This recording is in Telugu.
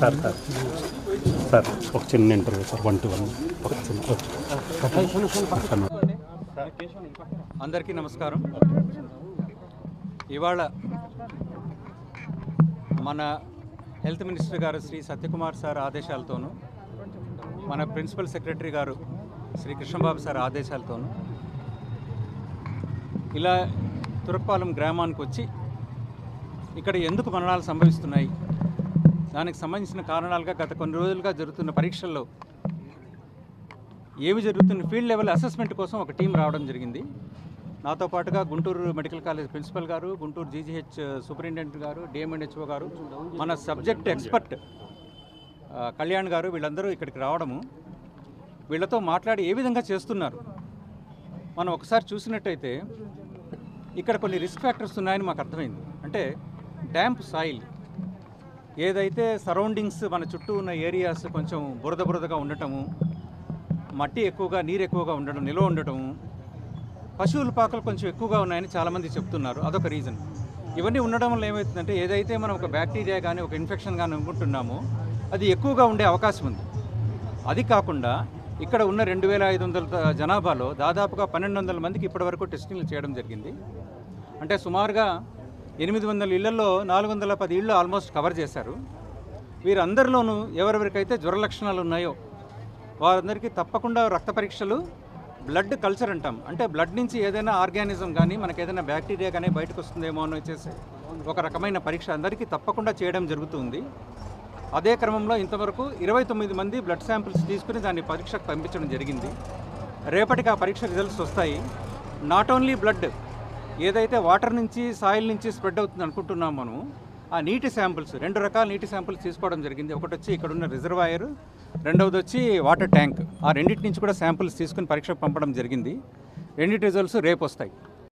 sir sir. Sir ఒక చిన్న interview sir. One two one ఒక చిన్న అందరికీ నమస్కారం. ఇవాళ మన హెల్త్ మినిస్టర్ గారు శ్రీ సత్యకుమార్ సార్ ఆదేశాలతోనూ మన ప్రిన్సిపల్ సెక్రటరీ గారు శ్రీ కృష్ణబాబు సార్ ఆదేశాలతోనూ ఇలా తురక్పాలెం గ్రామానికి వచ్చి ఇక్కడ ఎందుకు మరణాలు సంభవిస్తున్నాయి? దానికి సంబంధించిన కారణాలుగా గత కొన్ని రోజులుగా జరుగుతున్న పరీక్షల్లో ఏమి జరుగుతున్న ఫీల్డ్ లెవెల్ అసెస్మెంట్ కోసం ఒక టీం రావడం జరిగింది. నాతో పాటుగా గుంటూరు మెడికల్ కాలేజ్ ప్రిన్సిపల్ గారు గుంటూరు జీజీహెచ్ సూపరింటెండెంట్ గారు డిఎంఎన్హెచ్ఓ గారు మన సబ్జెక్ట్ ఎక్స్పర్ట్ కళ్యాణ్ గారు వీళ్ళందరూ ఇక్కడికి రావడము. వీళ్ళతో మాట్లాడి ఏ విధంగా చేస్తున్నారు? మనం ఒకసారి చూసినట్టయితే ఇక్కడ కొన్ని రిస్క్ ఫ్యాక్టర్స్ ఉన్నాయని మాకు అర్థమైంది. అంటే డ్యాంప్ సాయిల్ ఏదైతే సరౌండింగ్స్ మన చుట్టూ ఉన్న ఏరియాస్ కొంచెం బురద బురదగా ఉండటము మట్టి ఎక్కువగా నీరు ఎక్కువగా ఉండడం నిల్వ ఉండటము పశువుల పాకలు కొంచెం ఎక్కువగా ఉన్నాయని చాలామంది చెప్తున్నారు. అదొక రీజన్ ఇవన్నీ ఉండడం వల్ల ఏమవుతుందంటే ఏదైతే మనం ఒక బ్యాక్టీరియా కానీ ఒక ఇన్ఫెక్షన్ కానీ అనుకుంటున్నామో అది ఎక్కువగా ఉండే అవకాశం ఉంది. అది కాకుండా ఇక్కడ ఉన్న రెండు వేల ఐదు వందల జనాభాలో దాదాపుగా పన్నెండు వందల మందికి ఇప్పటివరకు టెస్టింగ్లు చేయడం జరిగింది. అంటే సుమారుగా ఎనిమిది వందల ఇళ్ళలో నాలుగు వందల పది ఇళ్ళు ఆల్మోస్ట్ కవర్ చేశారు. వీరందరిలోనూ ఎవరెవరికైతే జ్వర లక్షణాలు ఉన్నాయో వారందరికీ తప్పకుండా రక్త పరీక్షలు బ్లడ్ కల్చర్ అంటాం. అంటే బ్లడ్ నుంచి ఏదైనా ఆర్గానిజం కానీ మనకి ఏదైనా బ్యాక్టీరియా కానీ బయటకు వస్తుందేమో అని వచ్చేసి ఒక రకమైన పరీక్ష అందరికీ తప్పకుండా చేయడం జరుగుతుంది అదే క్రమంలో ఇంతవరకు ఇరవై తొమ్మిది మంది బ్లడ్ శాంపిల్స్ తీసుకుని దాన్ని పరీక్షకు పంపించడం జరిగింది. రేపటికి ఆ పరీక్ష రిజల్ట్స్ వస్తాయి. నాట్ ఓన్లీ బ్లడ్ ఏదైతే వాటర్ నుంచి సాయిల్ నుంచి స్ప్రెడ్ అవుతుంది అనుకుంటున్నాం మనం ఆ నీటి శాంపిల్స్ రెండు రకాల నీటి శాంపిల్స్ తీసుకోవడం జరిగింది. ఒకటి వచ్చి ఇక్కడ ఉన్న రిజర్వాయర్ రెండవది వచ్చి వాటర్ ట్యాంక్. ఆ రెండింటి నుంచి కూడా శాంపిల్స్ తీసుకుని పరీక్షకు పంపడం జరిగింది. రెండింటి రిజల్ట్స్ రేపు వస్తాయి.